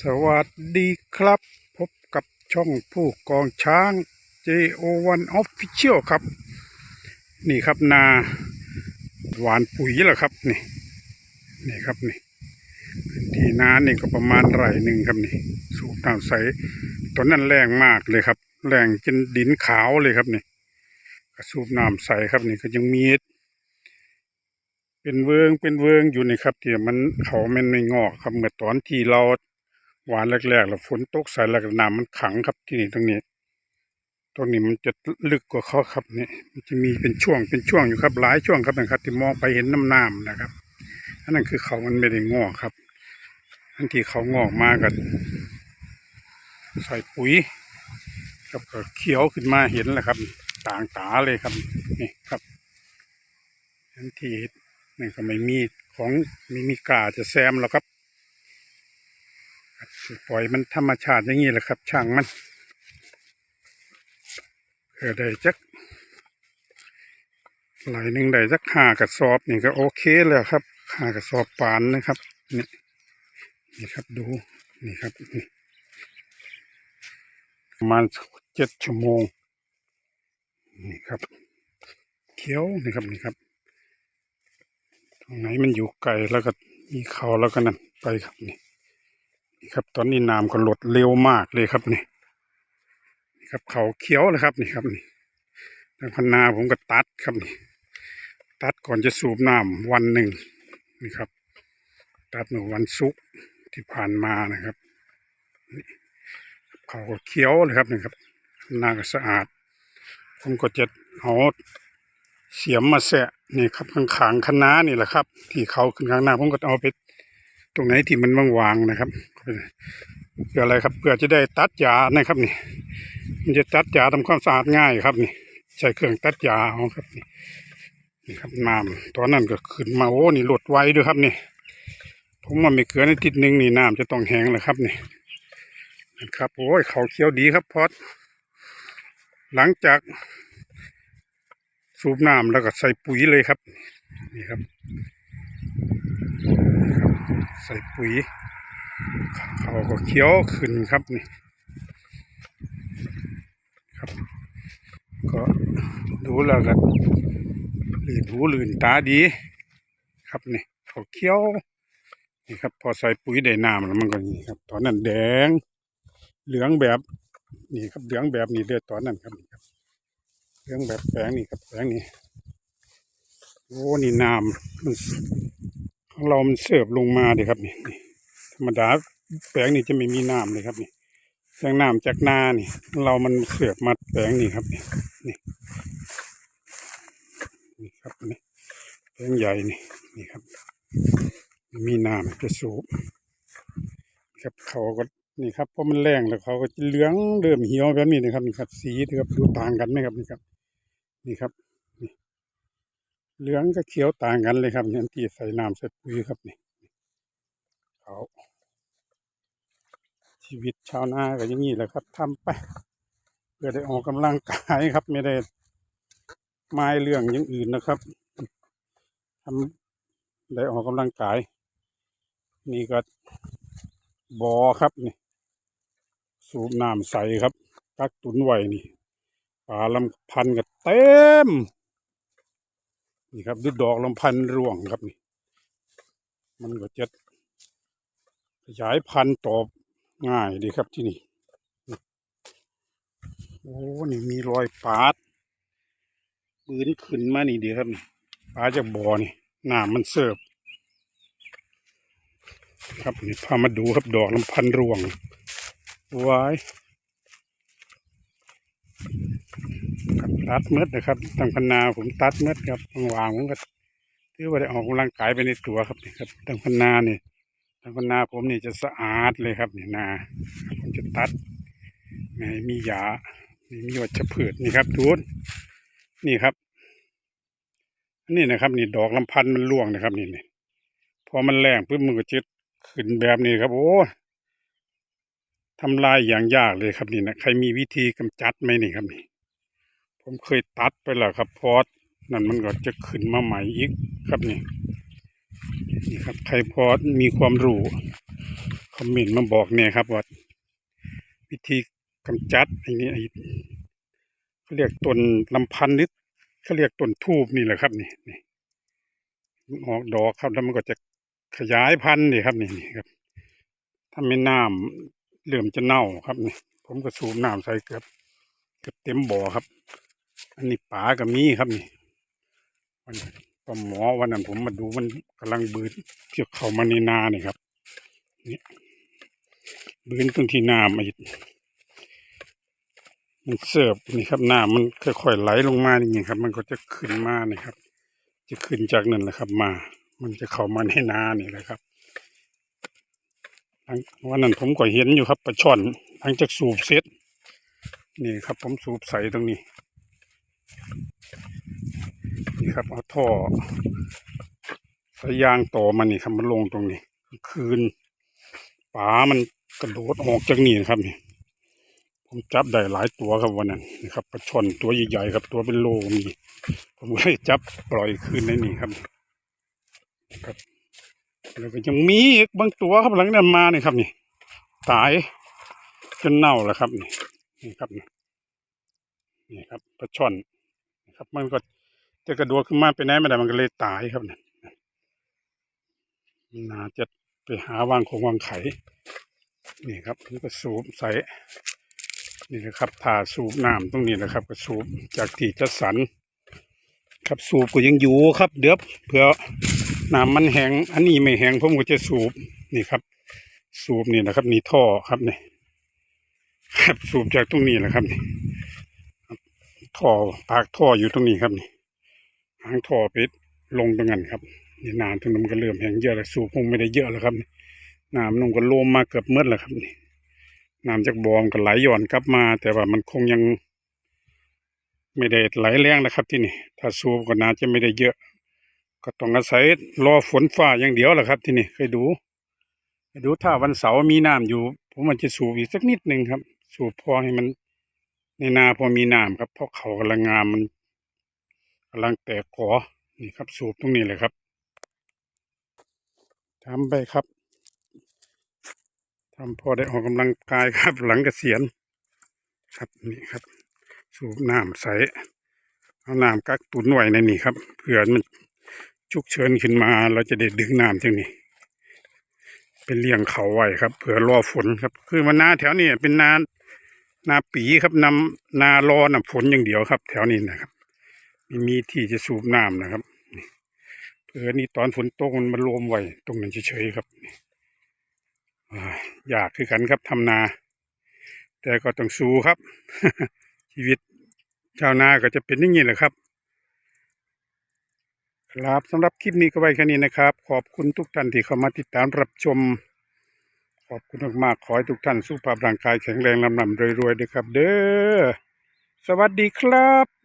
สวัสดีครับ พบกับช่องผู้กองช้าง JO1 Official ครับ นี่ครับนาหวานปุ๋ยแหละครับนี่นี่ครับนี่พื้นที่นานี่ก็ประมาณไร่หนึ่งครับนี่ สูบน้ำใสตอนนั้นแรงมากเลยครับ แรงจนดินขาวเลยครับนี่ก็สูบน้ำใสครับนี่ก็ยังมีเป็นเวิงเป็นเวิงอยู่นี่ครับที่มันเขามันไม่งอกครับเมื่อตอนที่เรา หวานแรกๆแล้วฝนตกใส่แล้วก็น้ำมันขังครับที่นี่ตรงนี้ตรงนี้มันจะลึกกว่าเขาครับนี่มันจะมีเป็นช่วงเป็นช่วงอยู่ครับ หลายช่วงครับนะครับที่มองไปเห็นน้ำน้ำนะครับอันนั้นคือเขามันไม่ได้งอกครับอันที่เขางอกมากันใส่ปุ๋ยครับก็เขียวขึ้นมาเห็นแหละครับ ต่างตาเลยครับนี่ครับอันที่นี่ก็ไม่มีของไม่มีกาจะแซมหรอกครับครับ ปล่อยมันธรรมชาติอย่างนี้แหละครับ ช่างมันเออได้จักไหลหนึ่งได้จักห้ากระสอบนี่ก็โอเคแล้วครับห้ากระสอบปานนะครับนี่นี่ครับดูนี่ครับนี่ประมาณเจ็ดชั่วโมงนี่ครับเขียวนี่ครับนี่ครับตรงไหนมันอยู่ไกลแล้วก็มีเขาแล้วก็นั่นไปครับนี่ นี่ครับ ตอนนี้น้ำก็ลดเร็วมากเลยครับนี่นี่ครับเขาเขียวเลยครับนี่ครับนี่ทางพันนาผมก็ตัดครับนี่ ตัดก่อนจะสูบน้ำวันหนึ่งนี่ครับ ตัดเมื่อวันศุกร์ที่ผ่านมานะครับนี่เขาก็เขียวเลยครับนี่ครับนาก็สะอาด ผมก็จะเอาเสียมมาแสะนี่ครับข้างขางคะน้านี่แหละครับ ที่เขาขึ้นข้างหน้าผมก็เอาไป ตรงไหนที่มันว่างๆนะครับเพื่ออะไรครับเพื่อจะได้ตัดหญ้านะครับนี่ มันจะตัดหญ้าทำความสะอาดง่ายครับนี่ ใช้เครื่องตัดหญ้าเอาครับนี่นี่ครับน้ำตอนนั้นก็ขึ้นมาโอ้นี่หลดไวด้วยครับนี่ผมว่าไม่เกินอาทิตย์หนึ่งนี่น้ำจะต้องแห้งแล้วครับนี่นะครับโอ้ยเขาเขียวดีครับพอดหลังจากสูบน้ำแล้วก็ใส่ปุ๋ยเลยครับ นี่ครับ ใส่ปุ๋ยเขาก็เขียวขึ้นครับนี่ครับ ก็ดูแล้วก็ลื่นหูลื่นตาดี ครับนี่เขาเขียวนี่ครับ พอใส่ปุ๋ยได้น้ำแล้วมันก็นี่ครับ ตอนนั้นแดง เหลืองแบบนี่ครับเหลืองแบบนี้เดือตอนนั้นครับนี่ครับเรื่องแบบแปลงนี่ครับแปลงนี่โอ้นี่น้ำมัน ของเรามันเสิร์ฟลงมาดิครับนี่ธรรมดาแปลงนี่จะไม่มีน้ำเลยครับนี่แรงน้ำจากนานี่ เรามันเสิร์ฟมาแปลงนี่ครับนี่นี่นี่ครับนี่แปลงใหญ่นี่นี่ครับ มีน้ำจะสูบครับเขาก็นี่ครับเพราะมันแรงแล้วเขาก็เหลืองเริ่มเหี่ยวแบบนี้นะครับนี่ครับ สีนะครับดูต่างกันไหมครับนี่ครับ นี่ครับ เหลืองกับเขียวต่างกันเลยครับเนี่ยที่ใส่น้ำใส่ปุ๋ยครับนี่เขาชีวิตชาวนาก็อย่างนี้แหละครับทำไป เพื่อได้ออกกำลังกายครับ ไม่ได้ไม้เรื่องอย่างอื่นนะครับทำได้ออกกำลังกาย นี่ก็บอครับนี่ สูบน้ำใสครับกักตุนไว้นี่ปลาลำพันธุ์ก็เต็ม นี่ครับดูดอกลำพันธ์ร่วงครับนี่ มันก็จะขยายพันธุ์ตอบง่ายดีครับที่นี่ โอ้นี่มีรอยปาดปืนขึ้นมานี่ดีครับนี่ปลาจากบ่อนี่น้ำมันเสิร์ฟครับนี่พามาดูครับดอกลำพันธ์ร่วงไว้ ตัดเม็ดนะครับตั้งพนาผมตัดเม็ดครับวางผมก็ถือว่าได้ออกกำลังกายไปในตัวครับนี่ครับตั้งพนาเนี่ยตั้งพนาผมนี่จะสะอาดเลยครับนี่นาผมจะตัดไม่มีหยาไม่มีวัชพืชนี่ครับทุนนี่ครับนี่นะครับ นี่ดอกลำพันธ์มันร่วงนะครับ นี่นี่พอมันแรงปุ๊บมันก็จะขึ้นแบบนี้ครับ โอ้ทำลายอย่างยากเลยครับนี่นะใครมีวิธีกำจัดไหมนี่ครับนี่ ผมเคยตัดไปแล้วครับพอดนั่นมันก็จะขึ้นมาใหม่อีกครับนี่นี่ครับใครพอมีความรู้คอมเมนต์มาบอกเนี่ยครับว่าวิธีกำจัดอ้นี่ไอ้เขาเรียกต้นลำพันธ์หรือเขาเรียกต้นทูบนี่แหละครับนี่นี่ออกดอกครับแล้วมันก็จะขยายพันธุ์นี่ครับนี่นี่ครับ ถ้าไม่น้ำเริ่อมจะเน่าครับนี่ผมก็สูบน้ำใส่เกือบเกือบเต็มบ่อครับ อันนี้ป๋ากับมีครับนี่วันปลาหมอวันนั้นผมมาดูมันกำลังบืนเที่ยวเข้ามาในนาเนี่ครับนี่บืนตรงที่น้ำมันมันเสิร์ฟนี่ครับน้ำมันค่อยๆไหลลงมานี่ครับ มันก็จะขึ้นมานี่ครับ จะขึ้นจากนั่นแหละครับ มา มันจะเข้ามาในนานี่แหละครับวันนั้นผมก็เห็นอยู่ครับปลาช่อนหลังจากสูบเสร็จนี่ครับ ผมสูบใส่ตรงนี้ นี่ครับเอาท่อสายยางต่อมันนี่ครับมันลงตรงนี้ คืนปลามันกระโดดออกจากนี่นะครับนี่ผมจับได้หลายตัวครับวันนั้นนี่ครับปลาช่อนตัวใหญ่ๆครับตัวเป็นโลมีผมเลยจับปล่อยคืนในนี่ครับครับแล้วก็ยังมีอีกบางตัวครับหลังนั้นมานี่ครับนี่ ตายจนเน่าแล้วครับนี่นี่ครับนี่นี่ครับปลาช่อน ครับ มันก็จะกระโดดขึ้นมาไปไหนไม่ได้มันก็เลยตายครับเนี่ยมันน่าจะไปหาวางของวางไข่นี่ครับมันก็สูบใส่นี่นะครับถ่าสูบน้ำตรงนี้นะครับ ก็สูบจากที่จะสันครับสูบก็ยังอยู่ครับ เดี๋ยวเผื่อน้ำมันแห้งอันนี้ไม่แห้งผมก็จะสูบนี่ครับ สูบนี่นะครับ นี่ท่อครับนี่ครับสูบจากตรงนี้แหละครับนี่ครับ ท่อปากท่ออยู่ตรงนี้ครับนี่หางท่อไปลงตรงนั้นครับนี่น้ำตรงนั้นมันก็เริ่มแห้งเยอะแล้วสูบคงไม่ได้เยอะแล้วครับนี่น้ำนุ่งก็โลมมาเกือบเมื่อแล้วครับนี่น้ำจากบ่อมก็ไหลหย่อนกลับมา แต่ว่ามันคงยัง ไม่ได้ไหลแรงนะครับ ที่นี่ ถ้าสูบก็น่าจะไม่ได้เยอะ ก็ต้องอาศัยรอฝนฟ้าอย่างเดียวแหละครับ ที่นี่เคยดูดูถ้าวันเสาร์มีน้ำอยู่ ผมมันจะสูบอีกสักนิดหนึ่งครับ สูบพอให้มัน ในนาพอมีน้ำครับเพราะเขากำลังงามมันกำลังแตกกอนี่ครับ สูบตรงนี้เลยครับทำไปครับทำพอได้ออกกำลังกายครับ หลังเกษียณครับนี่ครับ สูบน้ำใสเอาน้ำกักตุนไว้ในนี่ครับเผื่อมันฉุกเฉินขึ้นมา เราจะได้ดึงน้ำจากนี้เป็นเลี้ยงเขาไว้ครับเผื่อรอฝนครับ คือมันนาแถวนี้เป็นนา นาปีครับนำนารอน้ำฝนอย่างเดียวครับ แถวนี้นะครับม,มีที่จะสูบน้ำนะครับเผื่อนี่ตอนฝนตกมันมารวมไว้ตรงนั้นเฉยๆครับอยากคือกันครับทำนา แต่ก็ต้องสู้ครับ ชีวิตชาวนาก็จะเป็นอย่างนี้แหละครับ ครับสำหรับคลิปนี้ก็ไว้แค่นี้นะครับ ขอบคุณทุกท่านที่เข้ามาติดตามรับชม อบคุณมากๆขอให้ทุกท่านสุขภาพร่างกายแข็งแรงลำลำรวยๆด้วยครับ เด้อ สวัสดีครับ